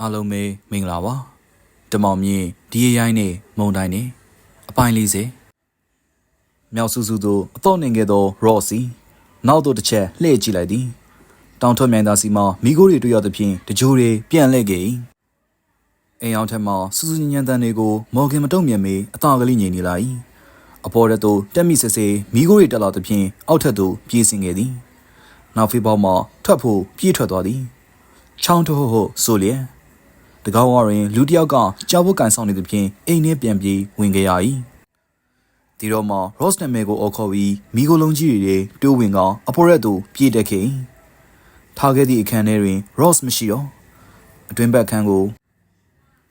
အားလုံးပဲမင်္ဂလာပါတမောင်မြင့်ဒီရရိုင်းနဲ့မုံတိုင်းနဲ့အပိုင်း40မြောက်စုစုတို့အတော့နေခဲ့သော Rossi နောက်တော့တစ်ချက်လှည့်ကြည့်လိုက်သည်တောင်ထွက်မြိုင်သားစီမှာမိခိုးတွေတွေ့ရသဖြင့်တကြိုးတွေပြန်လှည့်ခဲ့၏အိမ်အောင်ထက်မှစူးစူးညံ့ညံ့တန်းတွေကိုမော်ဂင်မတုံ့ပြန်မေအသာကလေးငြိမ်နေလာ၏အပေါ်ရက်သို့တက်မိဆဆဲမိခိုးတွေတက်လာသဖြင့်အောက်ထက်သို့ပြေးဆင်းခဲ့သည်နောက်ဖေးပေါက်မှထွက်ဖို့ပြေးထွက်သွားသည်ချောင်းထိုးဟိုဆိုလျက် ။တကောက်ကရင်လူတယောက်ကကြောက်ဖို့ကန်ဆောင်နေသဖြင့်အိမ်ထဲပြန်ပြေးဝင်ခဲ့ရ၏။ဒီတော့မှ Ross နာမည်ကိုအော်ခေါ်ပြီးမိကိုလုံးကြီးတွေတိုးဝင်ကအဖေါ်ရက်တို့ပြေးတက်ခဲ့။ထားခဲ့သည့်အခန်းထဲတွင် Ross မရှိတော့အတွင်းဘက်ခန်းကို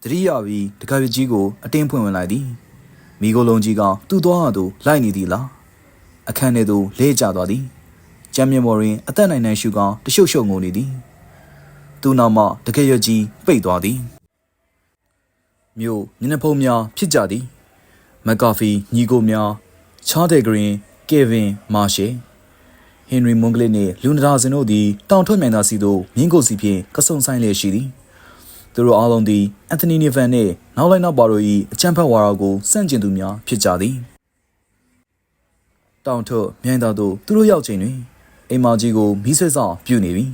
တတိယပြီးတကားပြကြီးကိုအတင်းဖွင့်ဝင်လိုက်သည်။မိကိုလုံးကြီးကသူ့သွားဟာသူလိုက်နေသည်လား။အခန်းထဲသို့လဲကျသွားသည်။ကျမ်းမြေပေါ်တွင်အသက်နိုင်နိုင်ရှုကောင်တရှုပ်ရှုပ်ငိုနေသည်။ သူ့နောက်မှတကယ်ရကြီးပိတ်သွားသည်မြို့ညနေဖုံးများဖြစ်ကြသည်မက်ကာဖီညီကိုများချားတယ်ဂရင်ကေဗင်မာရှေဟင်ရီမွန်ဂလစ်နှင့်လူနဒါစင်တို့သည်တောင်ထွက်မြိုင်သားစီသို့မြင်းကိုစီဖြင့်ကဆုံဆိုင်လျက်ရှိသည်သူတို့အားလုံးသည်အန်တိုနီနီဗန်နှင့်နောက်လိုက်နောက်ပါတို့၏အချမ်းဖတ်ဝါရာကိုစန့်ကျင်သူများဖြစ်ကြသည်တောင်ထွက်မြိုင်သားတို့သူတို့ရောက်ချိန်တွင်အိမ်မကြီးကိုမီးဆွဲဆောင်ပြုနေပြီ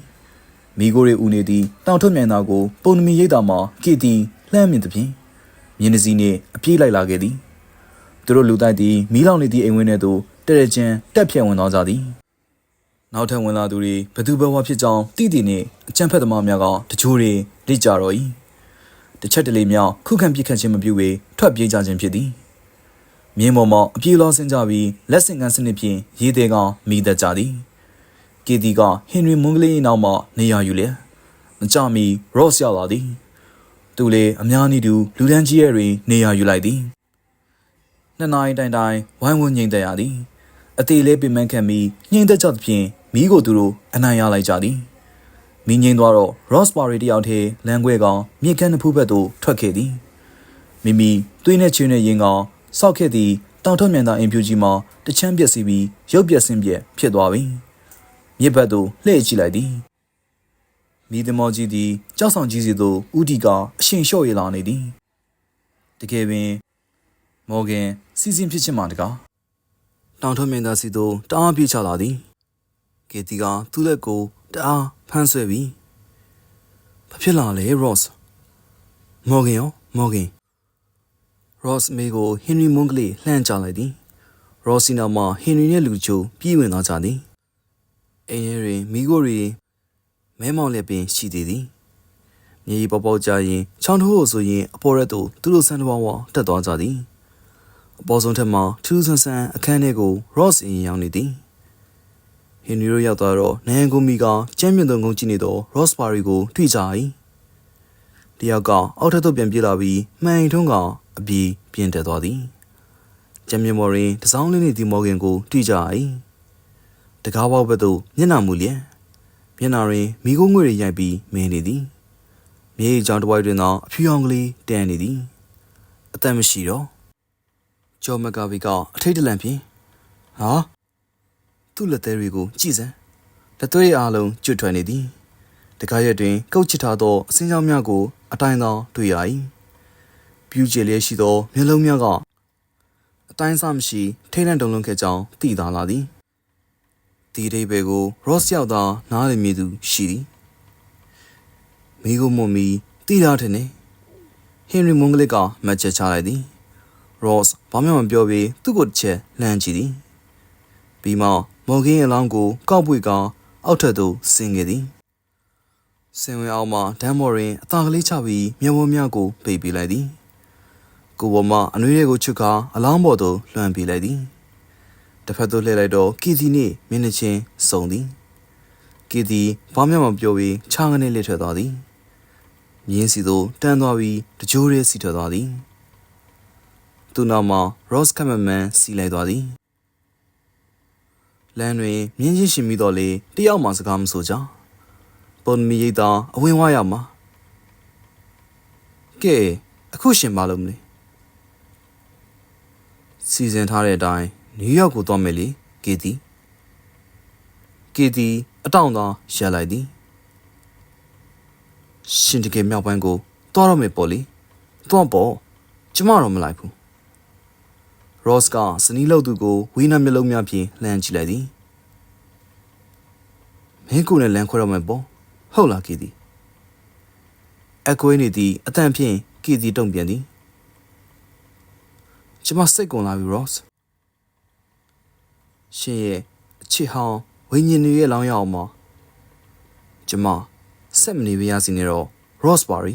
မိโกတွေဦးနေသည့်တောင်ထွက်မြိုင်သားကိုပုံနမီရိတ်တာမှာကီတီလှမ်းမြင်သဖြင့်မြင်းတစည်းနှင့်အပြေးလိုက်လာခဲ့သည်သူတို့လူတိုက်သည်မီးလောင်နေသည့်အိမ်ဝင်းထဲသို့တရကြံတက်ဖြတ်ဝင်သွားကြသည်နောက်ထပ်ဝင်လာသူတွေဘသူဘဝဖြစ်ကြောင်းတိတိနှင့်အကြံဖက်သမားများကတချို့တွေလိကြတော့၏တစ်ချက်တလေမြောက်ခုခံပြစ်ခတ်ခြင်းမပြုဝေထွက်ပြေးကြခြင်းဖြစ်သည်မြင်းပေါ်မှအပြေးလောဆင်းကြပြီးလက်ဆင့်ကမ်းစနစ်ဖြင့်ရေးသေးကောင်မိသက်ကြသည် ကေတီကဟင်ရီမွန်ဂလေး၏နောက်မှနေရာယူလျက်မကြမီရော့စ်ရောက်လာသည်သူလည်းအများနည်းတူလူဒန်းကြီးရဲ့တွင်နေရာယူလိုက်သည်နှစ်နာရီတိုင်တိုင်ဝိုင်းဝန်းငိမ့်သက်ရသည်အသေးလေးပင်ပန်းခံပြီးညှိမ့်သက်ကြသဖြင့်မိကိုသူတို့အနိုင်ရလိုက်ကြသည်မိငိမ့်သွားတော့ Ross Barry တယောက်ထဲလမ်းခွဲကောင်မြေကမ်းတစ်ဖူးဘက်သို့ထွက်ခဲ့သည်မိမိသွေးနဲ့ချွေးနဲ့ရင်ကောင်စောက်ခဲ့သည့်တောင်ထွက်မြန်သားအင်ဖြူကြီးမှာတချမ်းပြက်စီပြီးရုပ်ပြက်ဆင်းပြက်ဖြစ်သွားပြီ မြစ်ဘက်သို့လှည့်ကြည့်လိုက်သည်မိသမောကြီးသည်ကြောက်ဆောင်ကြီးစီသို့ဥတီကအရှင်လျှော့ရလာနေသည်တကယ်ပင်မော်ဂန်စီစဉ်ဖြစ်ချင်မှတကားတောင်ထွန်းမင်းသားစီသို့တအားပြေးချလာသည်ဂေတီကသူ့လက်ကိုတအားဖမ်းဆွဲပြီးဘာဖြစ်လာလဲရော့စ်မော်ဂန်ရောမော်ဂန်ရော့စ်မေကိုဟင်ရီမွန်ဂလီလှမ်းချလိုက်သည်ရော့စီနာမှာဟင်ရီနဲ့လူချိုပြေးဝင်သွားကြသည် အိမ်ရဲတွင်မိခိုးတွေမဲမောင်လည်းပင်ရှိသေးသည်မြေကြီးပေါပေါကြရင်ချောင်းထိုးကိုဆိုရင်အပေါ်ရက်သို့သူတို့ဆန်းတစ်ပေါင်းဝတက်သွားကြသည်အပေါ်ဆုံးထက်မှထူးဆန်းဆန်းအခန်းထဲကို Ross အင်ရောက်နေသည်ဟင်ရီတို့ရောက်သွားတော့နယန်ကူမီကကျမ်းမြင့်သောငုံကြည့်နေသော Ross Barry ကိုတွေ့ကြ၏တယောက်ကအောက်ထပ်သို့ပြန်ပြေးလာပြီးမှန်ရင်ထုံးကအပြေးပြင်းတက်သွားသည်ကျမ်းမြင့်မော်ရင်တစောင်းလေးနေသည့်မော်ဂင်ကိုတွေ့ကြ၏ တကားပေါက်ဘက်သို့မျက်နှာမူလျက်မျက်နှာတွင်မိခိုးငွေတွေရိုက်ပြီးမင်းနေသည်မြေကြီးကြောင်တစ်ဝိုက်တွင်သောအဖြူရောင်ကလေးတန်နေသည်အသက်မရှိတော့ကျော်မကာဗီကအထိတ်တလန့်ဖြင့်ဟာသူ့လက်သေးတွေကိုကြည့်စမ်းလက်သွေးအားလုံးကျွတ်ထွက်နေသည်တကားရက်တွင်ကုတ်ချစ်ထားသောအစင်းကြောင်များကို အတိုင်းသောတွေ့ရ၏ပြူးကျလျက်ရှိသောမျက်လုံးများကအတိုင်းအဆမရှိထိတ်လန့်တုန်လှုပ်ခဲ့ကြောင်းသိသာလာသည် ဒီအိဗေကို Ross ရောက်သာနားလည်မိသူရှိသည်မိကိုမွန်မီတိရတဲ့နေဟင်ရီမွန်ဂလစ်ကမတ်ချက်ချလိုက်သည် Ross ဘာမှမပြောပြီးသူ့ကိုတစ်ချက်လှမ်းကြည့်သည်ပြီးမှမော်ဂင်းအလောင်းကို ကောက်ပွေကအောက်ထပ်သို့ဆင်းခဲ့သည်ဆင်ဝင်အောင်မှဒမ်မော်ရင်အသာကလေးချပြီးမျက်ဝန်းများကိုပိတ်ပေးလိုက်သည်ကိုပေါ်မှအနှွေးတွေကိုချွတ်ကာအလောင်းပေါ်သို့လွှမ်းပေးလိုက်သည် တစ်ဖက်သို့လှည့်လိုက်တော့ကီတီနှင့်မျက်နှာချင်းစုံသည်ကီတီဘာမှမပြောပြီးချားငနဲ့လက်ထွက်သွားသည်မြင်းစီသို့တန်းသွားပြီးတကြိုးရဲစီထွက်သွားသည်သူနောက်မှာ Ross Cameraman စီလိုက်သွားသည်လမ်းတွင်မြင်းချင်းရှင်ပြီးတော့လေတယောက်မှစကားမဆိုကြပုံမီရိတ်သာအဝင်ဝါရမှာကဲအခုရှင်ပါလို့မလဲစီစဉ်ထားတဲ့အတိုင်း နယူးယောက်ကိုသွားမယ်လေကေတီကေတီအတောင့်သာရက်လိုက်သည်ရှင်တကယ်မြောက်ပိုင်းကိုသွားတော့မယ်ပေါ့လေသွားပေါ့ကျမတော့မလိုက်ဘူးရော့စ်ကစနီးလောက်သူကိုဝီနာမျက်လုံးများဖြင့်လှမ်းကြည့်လိုက်သည်မင်းကိုနဲ့လမ်းခွဲတော့မယ်ပေါ့ဟုတ်လားကီတီအကွေးနေသည်အတန်ဖြင့်ကီတီတုံ့ပြန်သည်ကျမစိတ်ကုန်လာပြီရော့စ် ရှင်ရဲ့အချစ်ဟောင်းဝိညာဉ်တွေရဲ့လောင်းရအောင်မှာကျမစက်မနေပါရစီနေတော့ Ross ပါရီ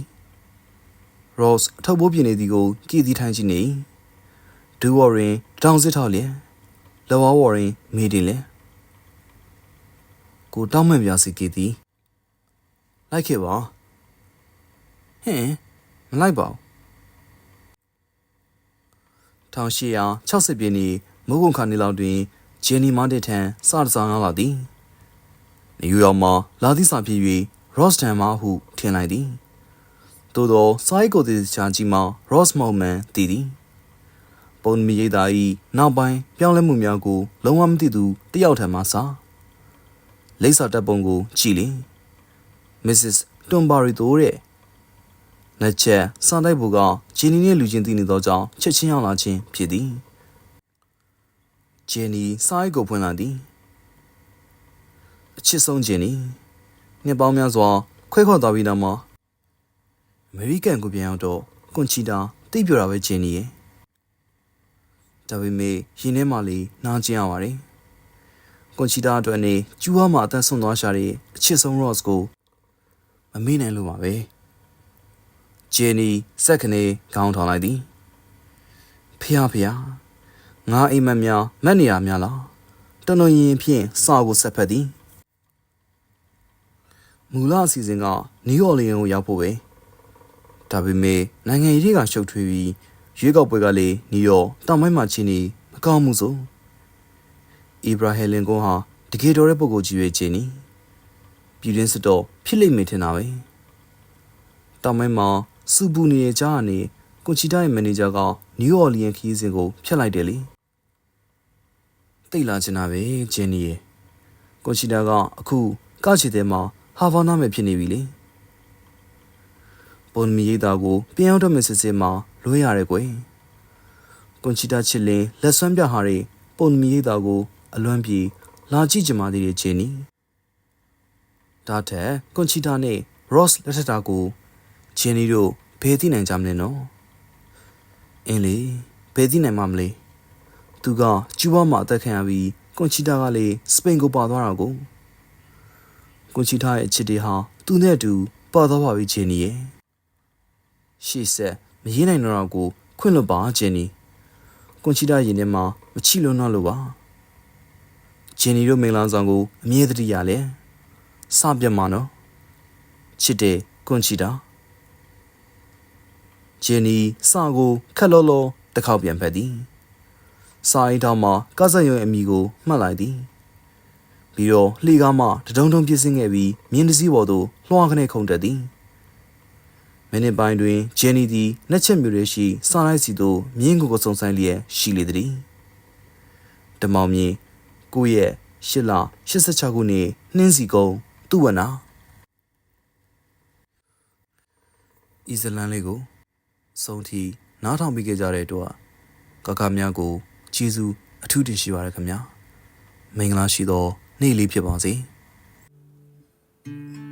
Ross အထုပ်ပိုးပြင်းနေသည်ကိုကြည်သည်ထိုင်ကြည့်နေဒူဝေါ်ရင်တောင်စစ်ထောက်လျက်လောဝဝေါ်ရင်မေးတယ်လေကိုတောင်းမှန်ပြစီကြည်သည်လိုက်ခဲ့ပါဟင်မလိုက်ပါဘူး1860ပြည့်နေ့မိုးကုံခါနေလောက်တွင် ဂျန်နီမန်တေထံစတဆောင်ရောက်လာသည်နယူးယောက်မှလာသည့်စာဖြစ်၍ Ross တန်မှဟုထင်လိုက်သည်သို့သောစာရေးကိုယ်သည်ချာကြီးမှာ Ross မောင်မန်တည်သည်ပုံမီရိတ်သား၏နောက်ပိုင်းပြောင်းလဲမှုများကို လုံးဝမသိသူတယောက်ထံမှစာလိပ်စာတပ်ပုံကိုကြည့်လင် Mrs. တွန်ဘာရီတိုတဲ့လက်ချက်စာတိုက်ဘူကဂျင်းနီနဲ့လူချင်းတည်နေသောကြောင့်ချက်ချင်းရောက်လာခြင်းဖြစ်သည် ဂျင်းနီစာရေးကိုဖွင့်လာသည်အချစ်ဆုံးဂျင်းနီနှစ်ပေါင်းများစွာခွဲခေါ်သွားပြီးနောက်မှာအမေရိကန်ကိုပြန်ရောက်တော့ကွန်ချီတာတိတ်ပြတာပဲဂျင်းနီရဲ့ဒါပေမဲ့ရင်ထဲမှာလေးနားကျင်ရပါတယ်ကွန်ချီတာအတွက်နေကျူးဝါမှာအသက်ဆုံးသွားရှာတဲ့အချစ်ဆုံး Ross ကိုမမေ့နိုင်လို့ပါပဲဂျင်းနီစက်ခနေခေါင်းထောင်လိုက်သည်ဖះဖះ ငါအိမ်မက်များမက်နေရများလားတနွန်ရင်ဖြင့်စာကိုဆက်ဖက်သည်မူလအစီအစဉ်ကနယူးအော်လီယံကိုရောက်ဖို့ပဲဒါပေမဲ့နိုင်ငံရေးကရှုပ်ထွေးပြီးရွေးကောက်ပွဲကလည်းနယူးယောက်တောင်ပိုင်းမှာချင်းနေမကောင်းမှုဆိုအီဘရာဟီလင်ကွန်ဟာတကယ်တော်တဲ့ပုဂ္ဂိုလ်ကြီးရဲ့ချင်းနီပြည်တွင်းစစ်တော့ဖြစ်လိမ့်မယ်ထင်တာပဲတောင်ပိုင်းမှာစူပူနေတဲ့ကြားကနေကွန်ချီတာရဲ့မန်နေဂျာကနယူးအော်လီယံခီးစဉ်ကိုဖျက်လိုက်တယ်လေ တိတ်လာချင်တာပဲဂျင်းနီရဲ့ကွန်ချီတာကအခုကချီတဲ့မှာဟာဗာနာမဲ့ဖြစ်နေပြီလေပုံမီရိတ်တာကိုပြန်ရောက်တော့မစစ်စစ်မှာလွှဲရတယ်ကွယ်ကွန်ချီတာချစ်လင်းလက်ဆွမ်းပြဟာတွေပုံမီရိတ်တာကို အလွမ်းပြေလာကြည့်ကြမှာတည်းချင်းနီဒါထက်ကွန်ချီတာနဲ့ Ross လက်ထက်တာကိုဂျင်းနီတို့ဘယ်သိနိုင်ကြမလဲနော်အင်းလေဘယ်သိနိုင်မှာမလဲ သူကကျူးဘာမှာအသက်ခံရပြီးကွန်ချီတာကလည်းစပိန်ကိုပါသွားတာကိုကွန်ချီတာရဲ့အချစ်တွေဟာသူနဲ့အတူပါသွားပါပြီဂျင်းနီရဲ့ရှေ့ဆက်မရေးနိုင်တော့ကိုခွင့်လွတ်ပါဂျင်းနီကွန်ချီတာရင်ထဲမှာမချီလွန်းတော့လို့ပါဂျင်းနီတို့မင်္ဂလာဆောင်ကိုအမြဲတည်းရလဲစပြတ်မှာနော်ချစ်တဲ့ကွန်ချီတာဂျင်းနီစာကိုခက်လောလောတစ်ခေါက်ပြန်ဖက်သည် စာအိမ်ထောင်မှာကစားရုံအမိကိုမှတ်လိုက်သည်ပြီးတော့လှေကားမှတဒုံဒုံပြစ်စင်းခဲ့ပြီးမြင်းတစည်းပေါ်သို့လွှားခနဲ့ခုန်တက်သည်မိနစ်ပိုင်းတွင်ဂျန်နီသည်နှစ်ချက်မျိုးတွေရှိစာလိုက်စီသို့မြင်းကိုကိုစုံဆိုင်လျက်ရှိလေသည်တမောင်မြင့်ကိုရဲ့ရှစ်လ86ခုနှစ်နှင်းစီကုန်းသူ့ဝနာအီဇလန်လေးကိုစုံထီနားထောင်ပြီးကြတဲ့တော့ကကများကို ကျေးဇူးအထူးတင်ရှိပါရခင်ဗျာမင်္ဂလာရှိသော နေ့လေးဖြစ်ပါစေ။